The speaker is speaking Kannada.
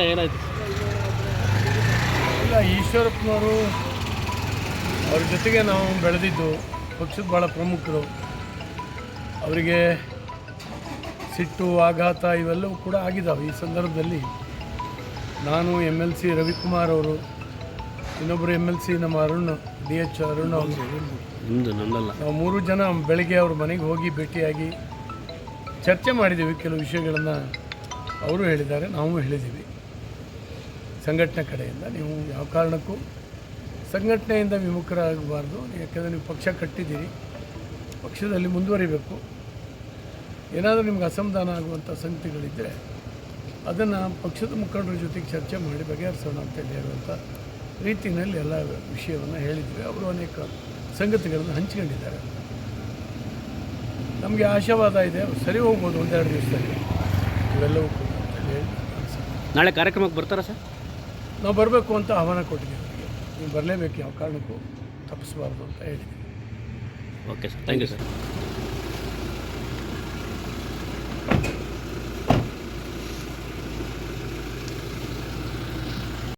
ಏನಾಯ್ತು? ಇಲ್ಲ ಈಶ್ವರಪ್ಪನವರು ಅವ್ರ ಜೊತೆಗೆ ನಾವು ಬೆಳೆದಿದ್ದು ಪಕ್ಷದ ಭಾಳ ಪ್ರಮುಖರು. ಅವರಿಗೆ ಸಿಟ್ಟು ಆಘಾತ ಇವೆಲ್ಲವೂ ಕೂಡ ಆಗಿದ್ದಾವೆ ಈ ಸಂದರ್ಭದಲ್ಲಿ. ನಾನು ಎಂ ಎಲ್ ಸಿ ರವಿಕುಮಾರ್ ಅವರು ಇನ್ನೊಬ್ಬರು ಎಂ ಎಲ್ ಸಿ ನಮ್ಮ ಅರುಣ್ ಡಿ ಎಚ್ ಅರುಣ್ ಅವರು. ನಾವು ಮೂರು ಜನ ಬೆಳಗ್ಗೆ ಅವ್ರ ಮನೆಗೆ ಹೋಗಿ ಭೇಟಿಯಾಗಿ ಚರ್ಚೆ ಮಾಡಿದ್ದೀವಿ. ಕೆಲವು ವಿಷಯಗಳನ್ನು ಅವರು ಹೇಳಿದ್ದಾರೆ ನಾವು ಹೇಳಿದ್ದೀವಿ. ಸಂಘಟನೆ ಕಡೆಯಿಂದ ನೀವು ಯಾವ ಕಾರಣಕ್ಕೂ ಸಂಘಟನೆಯಿಂದ ವಿಮುಖರಾಗಬಾರ್ದು. ಯಾಕೆಂದರೆ ನೀವು ಪಕ್ಷ ಕಟ್ಟಿದ್ದೀರಿ. ಪಕ್ಷದಲ್ಲಿ ಮುಂದುವರಿಬೇಕು. ಏನಾದರೂ ನಿಮ್ಗೆ ಅಸಮಾಧಾನ ಆಗುವಂಥ ಸಂಗತಿಗಳಿದ್ದರೆ ಅದನ್ನು ಪಕ್ಷದ ಮುಖಂಡರ ಜೊತೆಗೆ ಚರ್ಚೆ ಮಾಡಿ ಬಗೆಹರಿಸೋಣ ಅಂತೇಳಿ ಹೇಳುವಂಥ ರೀತಿಯಲ್ಲಿ ಎಲ್ಲ ವಿಷಯವನ್ನು ಹೇಳಿದ್ವಿ ಅವರು ಅನೇಕ ಸಂಗತಿಗಳನ್ನು ಹಂಚ್ಕೊಂಡಿದ್ದಾರೆ. ನಮಗೆ ಆಶಾವಾದ ಇದೆ. ಸರಿ ಹೋಗ್ಬೋದು ಒಂದೆರಡು ದಿವಸದಲ್ಲಿ. ಇವೆಲ್ಲವೂ ಕೂಡ. ನಾಳೆ ಕಾರ್ಯಕ್ರಮಕ್ಕೆ ಬರ್ತಾರಾ ಸರ್? ನಾವು ಬರಬೇಕು ಅಂತ ಆಹ್ವಾನ ಕೊಟ್ಟಿದ್ದೀವಿ. ನೀವು ಬರಲೇಬೇಕು ಯಾವ ಕಾರಣಕ್ಕೂ. ತಪ್ಪಿಸಬಾರ್ದು ಅಂತ ಹೇಳಿದ್ದೀನಿ okay sir thank you sir